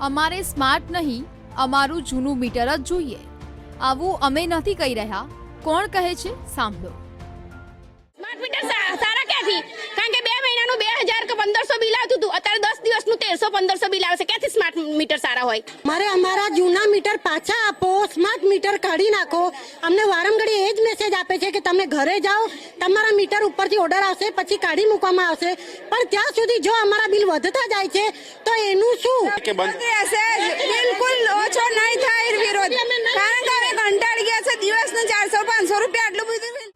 અમારે સ્માર્ટ નહીં, અમારું જૂનું મીટર જ જોઈએ. આવું અમે નથી કહી રહ્યા. કોણ કહે છે? સાંભળો. સ્માર્ટ મીટર કારણ કે બે મહિનાનું બે હજાર કે પંદરસો બિલ આવતું હતું અત્યારે દસ દિવસનું તેરસો પંદરસો બિલ આવે છે. ક્યાંથી સ્માર્ટ મીટર સારા હોય? મારે અમારા જૂના મીટર પાછા આપો. સ્માર્ટ મીટર કાઢી નાખો. અમને વારંગડી એ જ મેસેજ આપે છે કે તમે ઘરે જાઓ. તમારા મીટર ઉપરથી ઓર્ડર આવશે પછી કાઢી મૂકવામાં આવશે. પણ ત્યાં સુધી જો અમારા બિલ વધતા જાય છે તો એનું શું? કે બંધ? રહેશે બિલકુલ ઓછો નહીં થાય વિરોધ. કારણ કે હવે કંટાળી ગયા છે. દિવસનું ચારસો પાંચસો રૂપિયા આટલું બધું.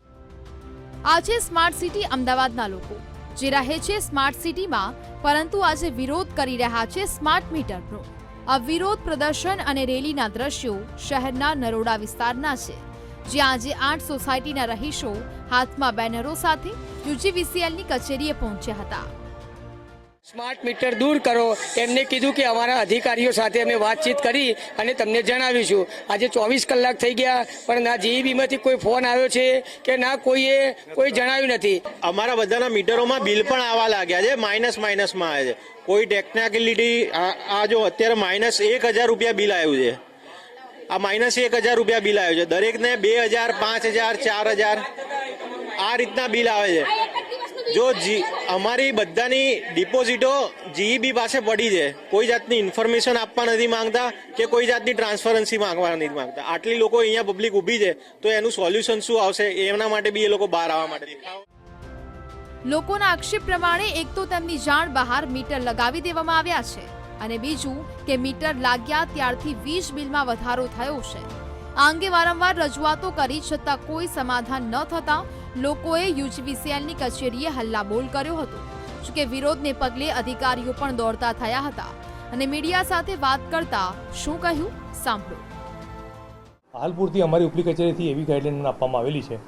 આ છે સ્માર્ટ સિટી અમદાવાદના લોકો. જે રહે છે સ્માર્ટ સિટીમાં, પરંતુ આજે વિરોધ કરી રહ્યા છે સ્માર્ટ મીટરનો. આ વિરોધ પ્રદર્શન અને રેલીના દ્રશ્યો શહેરના નરોડા વિસ્તારના છે, જ્યાં આજે આઠ સોસાયટીના રહીશો હાથમાં બેનરો સાથે યુજીવીસીએલની કચેરીએ પહોંચ્યા હતા. સ્માર્ટ મીટર દૂર કરો. એમને કીધું કે અમારા અધિકારીઓ સાથે અમે વાતચીત કરી અને તમને જણાવીશું. આજે ચોવીસ કલાક થઈ ગયા, પણ ના જીઈબીમાંથી કોઈ ફોન આવ્યો છે કે ના કોઈએ કોઈ જણાવ્યું નથી. અમારા બધાના મીટરોમાં બિલ પણ આવવા લાગ્યા છે, માઇનસ માઇનસમાં આવે છે. કોઈ ટેકનિકલિટી આ જો અત્યારે માઇનસ એક હજાર રૂપિયા બિલ આવ્યું છે. આ માઇનસ એક હજાર રૂપિયા બિલ આવ્યું છે. દરેકને બે હજાર, પાંચ હજાર, ચાર હજાર આ રીતના બિલ આવે છે. જો જી, અમારી બધાની ડિપોઝિટો જીઈબી પાસે પડી છે. કોઈ જાતની ઇન્ફોર્મેશન આપવા નથી માંગતા કે કોઈ જાતની ટ્રાન્સફરન્સી માંગવા નથી માંગતા. આટલી લોકો અહીંયા પબ્લિક ઊભી છે, તો એનું સોલ્યુશન શું આવશે? એમના માટે બી એ લોકો બહાર આવવા માટે લોકોના આક્ષેપ પ્રમાણે એક તો તેમની જાણ બહાર મીટર લગાવી દેવામાં આવ્યા છે અને બીજું કે મીટર લાગ્યા ત્યારથી વીજ બિલમાં વધારો થયો છે. આ અંગે વારંવાર રજૂઆતો કરી છતાં કોઈ સમાધાન ન થતા લોકોએ યુજીવીસીએલની કચેરીએ હલ્લાબોલ કર્યો હતો. જોકે વિરોધને પગલે અધિકારીઓ પણ દોડતા થયા હતા અને મીડિયા સાથે વાત કરતા શું કહ્યું? સાંભળો. હાલ પૂરતી અમારી ઉપલી કચેરીથી એવી ગાઈડલાઈન આપવામાં આવેલી છે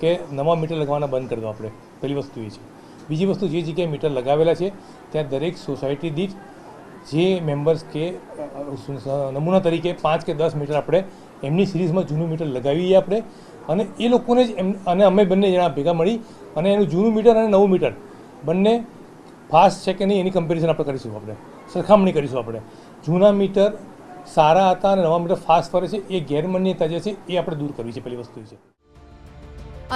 કે નવા મીટર લગાવવાના બંધ કરી દો આપણે. પહેલી વસ્તુ એ છે. બીજી વસ્તુ જે જગ્યાએ મીટર લગાવેલા છે, ત્યાં દરેક સોસાયટી દીઠ જે મેમ્બર્સ કે નમૂના તરીકે પાંચ કે દસ મીટર આપણે એમની સિરીઝમાં જૂનું મીટર લગાવીએ આપણે. અને એ લોકોને જ એમ, અને અમે બંને જણા ભેગા મળી અને એનું જૂનું મીટર અને નવું મીટર બંને ફાસ્ટ છે કે નહીં એની કમ્પેરિઝન આપણે કરીશું આપણે. સરખામણી કરીશું આપણે. જૂના મીટર સારા હતા અને નવા મીટર ફાસ્ટ ફરે છે, એ ગેરમાન્યતા જે છે, એ આપણે દૂર કરવી છે, પહેલી વસ્તુ છે.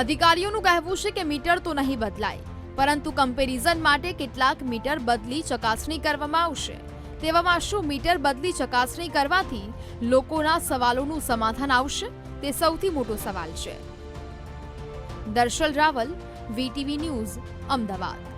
અધિકારીઓનું કહેવું છે કે મીટર તો નહીં બદલાય, પરંતુ કમ્પેરિઝન માટે કેટલાક મીટર બદલી ચકાસણી કરવામાં આવશે. તેવામાં શું મીટર બદલી ચકાસણી કરવાથી લોકોના સવાલોનું સમાધાન આવશે? તે સૌથી મોટો સવાલ છે. Darshal Raval, VTV news, Ahmedabad.